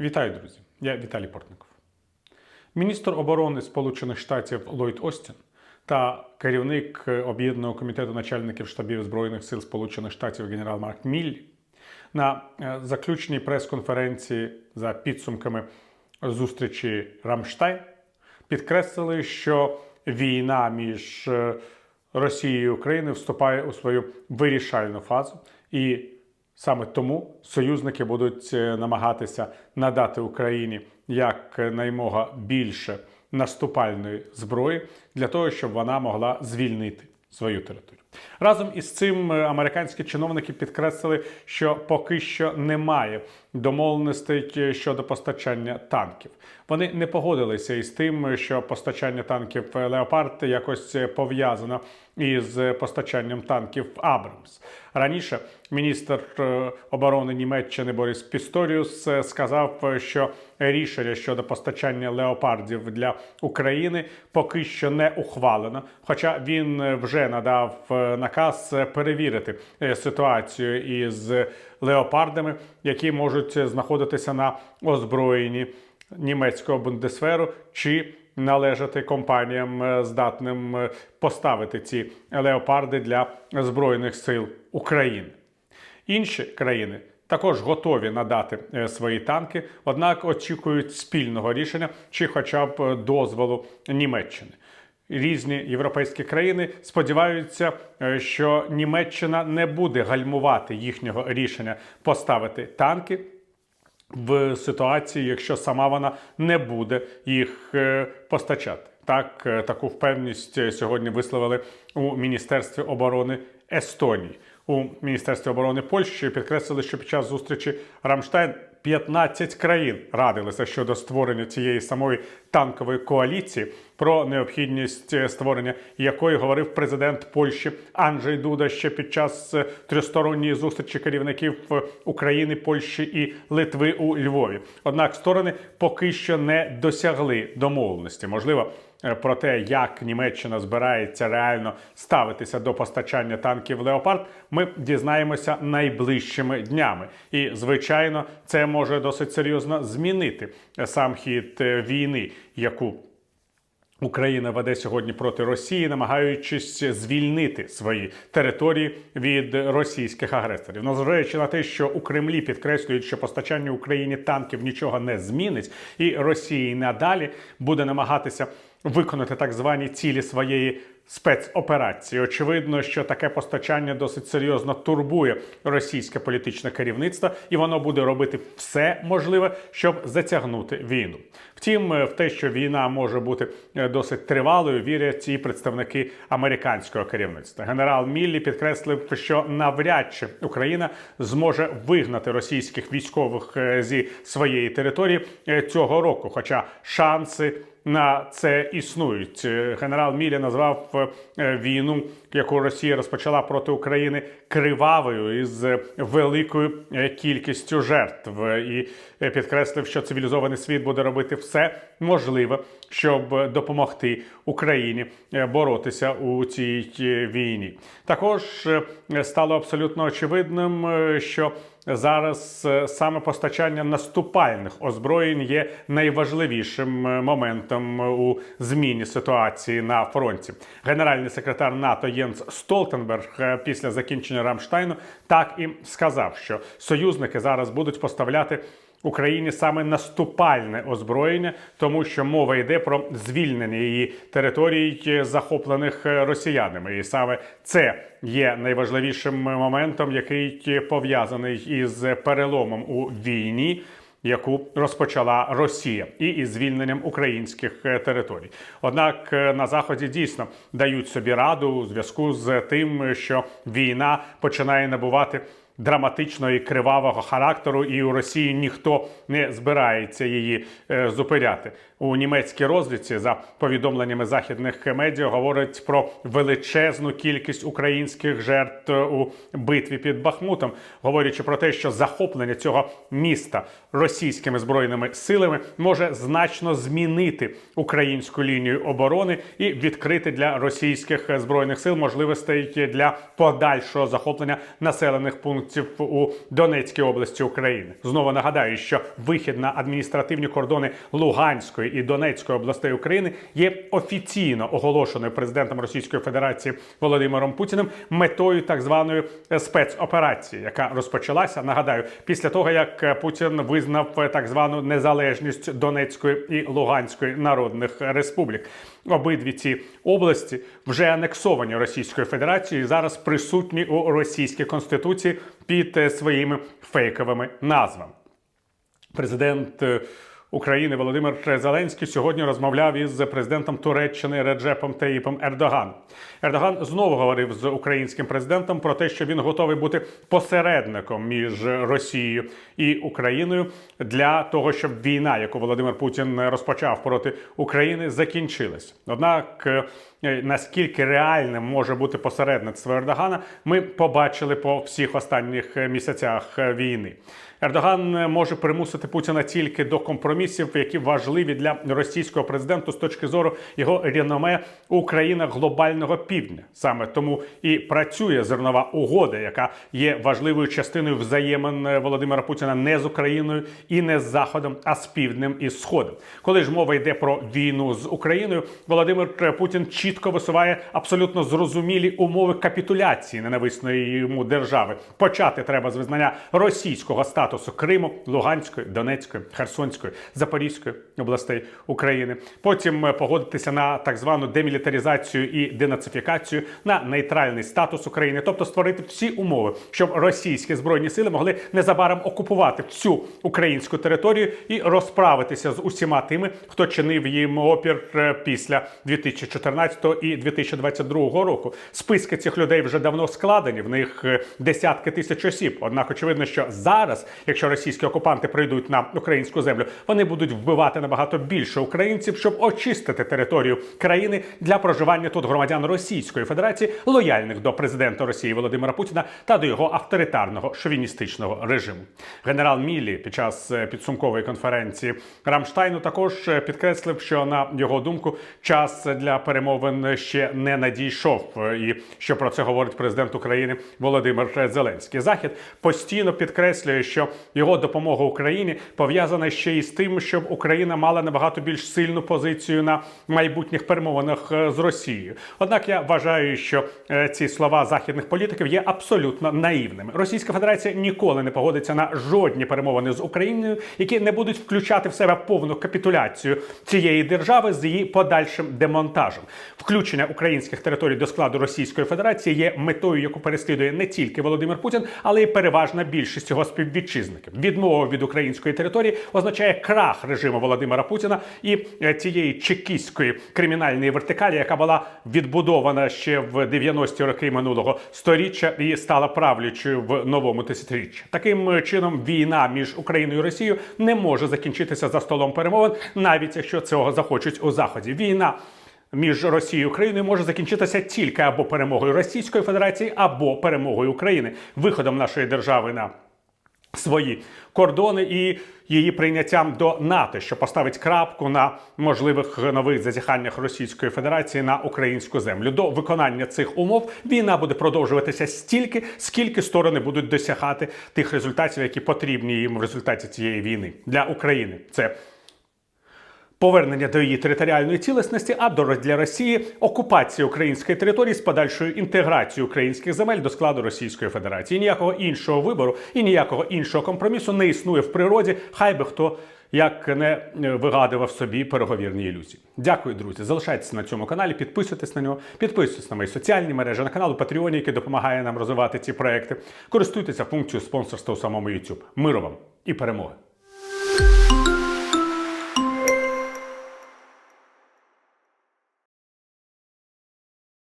Вітаю, друзі! Я Віталій Портников. Міністр оборони Сполучених Штатів Ллойд Остін та керівник Об'єднаного комітету начальників штабів Збройних сил Сполучених Штатів генерал Марк Міллі на е, заключній прес-конференції за підсумками зустрічі Рамштайн підкреслили, що війна між е, Росією і Україною вступає у свою вирішальну фазу, і саме тому союзники будуть е, намагатися надати Україні як наймога більше наступальної зброї для того, щоб вона могла звільнити свою територію. Разом із цим е, американські чиновники підкреслили, що поки що немає домовленостей е, щодо постачання танків. Вони не погодилися із тим, що постачання танків Леопард якось е, пов'язано із постачанням танків Абрамс. Раніше міністр оборони Німеччини Борис Пісторіус сказав, що рішення щодо постачання леопардів для України поки що не ухвалено. Хоча він вже надав наказ перевірити е, ситуацію із леопардами, які можуть знаходитися на озброєнні німецького бундесферу чи належати компаніям, е, здатним е, поставити ці леопарди для збройних сил України. Інші країни також готові надати свої танки, однак очікують спільного рішення чи, хоча б дозволу Німеччини. Різні європейські країни сподіваються, е, що Німеччина не буде гальмувати їхнього рішення поставити танки в ситуації, якщо сама вона не буде їх е, постачати. Так, е, таку впевненість сьогодні висловили у Міністерстві оборони Естонії. У Міністерстві оборони Польщі підкреслили, що під час зустрічі Рамштайн 15 країн радилися щодо створення цієї самої танкової коаліції, про необхідність е, створення якої говорив президент Польщі Анджей Дуда ще під час е, трьохсторонньої зустрічі керівників е, України, Польщі і Литви у Львові. Однак сторони поки що не досягли домовленості. Можливо, про те, як Німеччина збирається реально ставитися до постачання танків Леопард, ми дізнаємося найближчими днями. І звичайно, це може досить серйозно змінити сам хід війни, яку Україна веде сьогодні проти Росії, намагаючись звільнити свої території від російських агресорів. Незважаючи на те, що у Кремлі підкреслюють, що постачання Україні танків нічого не змінить, і Росія й надалі буде намагатися виконати так звані цілі своєї спецоперації. Очевидно, що таке постачання досить серйозно турбує російське політичне керівництво, і воно буде робити все можливе, щоб затягнути війну. Втім, е, в те, що війна може бути е, досить тривалою, вірять і представники американського керівництва. Генерал Міллі підкреслив, що навряд чи Україна зможе вигнати російських військових е, зі своєї території цього року, хоча шанси. На це існують. Е, Генерал Мілі назвав е, війну, яку Росія розпочала проти України, кривавою із е, великою кількістю жертв, і підкреслив, що цивілізований світ буде робити все можливе, щоб допомогти Україні боротися у цій війні. Також стало абсолютно очевидним, що зараз е, саме постачання наступальних озброєнь є найважливішим е, моментом у зміні ситуації на фронті. Генеральний секретар НАТО Єнс Столтенберг е, після закінчення Рамштайну так і сказав, що союзники зараз будуть поставляти. Україні саме наступальне озброєння, тому що мова йде про звільнення її територій, е, захоплених е, росіянами, і саме це є найважливішим моментом, який е, пов'язаний із переломом у війні. Яку розпочала Росія і із звільненням українських територій. Однак на заході дійсно дають собі раду у зв'язку з тим, що війна починає набувати драматичного і кривавого характеру, і у Росії ніхто не збирається її е, зупиняти. У німецькій розвідці за повідомленнями західних медіа говорять про величезну кількість українських жертв у битві під Бахмутом, говорячи про те, що захоплення цього міста російськими збройними силами може значно змінити українську лінію оборони і відкрити для російських збройних сил можливостей для подальшого захоплення населених пунктів виборців у Донецькій області України. Знову нагадаю, що вихід на адміністративні кордони Луганської і Донецької областей України є офіційно оголошеною президентом Російської Федерації Володимиром Путіним метою так званої спецоперації, яка розпочалася. Нагадаю, після того як Путін визнав так звану незалежність Донецької і Луганської народних республік. Обидві ці області вже анексовані Російською Федерацією і зараз присутні у російській конституції під е, своїми фейковими назвами. Президент е, України Володимир Зеленський сьогодні розмовляв із президентом Туреччини Реджепом Таїпом Ердоганом. Ердоган знову говорив з українським президентом про те, що він готовий бути посередником між Росією і Україною для того, щоб війна, яку Володимир Путін розпочав проти України, закінчилась. Однак е, наскільки реальним може бути посередництво Ердогана, ми побачили по всіх останніх місяцях е, війни. Ердоган може примусити Путіна тільки до компромісів, які важливі для російського президента з точки зору його реноме у країнах глобального півдня. Саме тому і працює зернова угода, яка є важливою частиною взаємин Володимира Путіна не з Україною і не з Заходом, а з півднем і сходом. Коли ж мова йде про війну з Україною, Володимир Путін чітко висуває абсолютно зрозумілі умови капітуляції ненависної йому держави. Почати треба з визнання російського статусу Криму, Луганської, Донецької, Херсонської, Запорізької областей України. Потім е, погодитися на так звану демілітаризацію і денацифікацію, на нейтральний статус України, тобто створити всі умови, щоб російські збройні сили могли незабаром окупувати всю українську територію і розправитися з усіма тими, хто чинив їм опір е, після 2014 і 2022 року. Списки цих людей вже давно складені. В них е, десятки тисяч осіб. Однак, очевидно, що зараз, якщо російські окупанти прийдуть на українську землю, вони будуть вбивати набагато більше українців, щоб очистити територію країни для проживання тут громадян Російської Федерації, лояльних до президента Росії Володимира Путіна та до його авторитарного шовіністичного режиму. Генерал Міллі під час е, підсумкової конференції Рамштайну також е, підкреслив, що на його думку час для перемовин ще не надійшов, е, і що про це говорить президент України Володимир Зеленський. Захід постійно підкреслює, що його допомога Україні пов'язана ще й з тим, щоб Україна мала набагато більш сильну позицію на майбутніх перемовинах е, з Росією. Однак я вважаю, що е, ці слова західних політиків є абсолютно наївними. Російська Федерація ніколи не погодиться на жодні перемовини з Україною, які не будуть включати в себе повну капітуляцію цієї держави з її подальшим демонтажем. Включення українських територій до складу Російської Федерації є метою, яку переслідує не тільки Володимир Путін, але й переважна більшість його співвітчизників. Відмова від української території означає крах режиму Володимира Путіна і е, цієї чекістської кримінальної вертикалі, яка була відбудована ще в 90-ті роки минулого сторіччя і стала правлячою в новому тисячоріччі. Таким е, чином війна між Україною і Росією не може закінчитися за столом перемовин, навіть якщо цього захочуть у заході. Війна. Між Росією і Україною може закінчитися тільки або перемогою Російської Федерації, або перемогою України, виходом нашої держави на свої кордони і її прийняттям до НАТО, що поставить крапку на можливих нових зазіханнях Російської Федерації на українську землю. До виконання цих умов війна буде продовжуватися стільки, скільки сторони будуть досягати тих результатів, які потрібні їм в результаті цієї війни для України. Це Повернення до її територіальної цілісності, а до для Росії окупація української території з подальшою інтеграцією українських земель до складу Російської Федерації. Ніякого іншого вибору і ніякого іншого компромісу не існує в природі. Хай би хто як не е, вигадував собі переговірні ілюзії. Дякую, друзі. Залишайтеся на цьому каналі, підписуйтесь на нього, підписуйтесь на мої соціальні мережі, на канал Patreon, який допомагає нам розвивати ці проекти. Користуйтеся функцією спонсорства у самому YouTube. Миру вам і перемоги!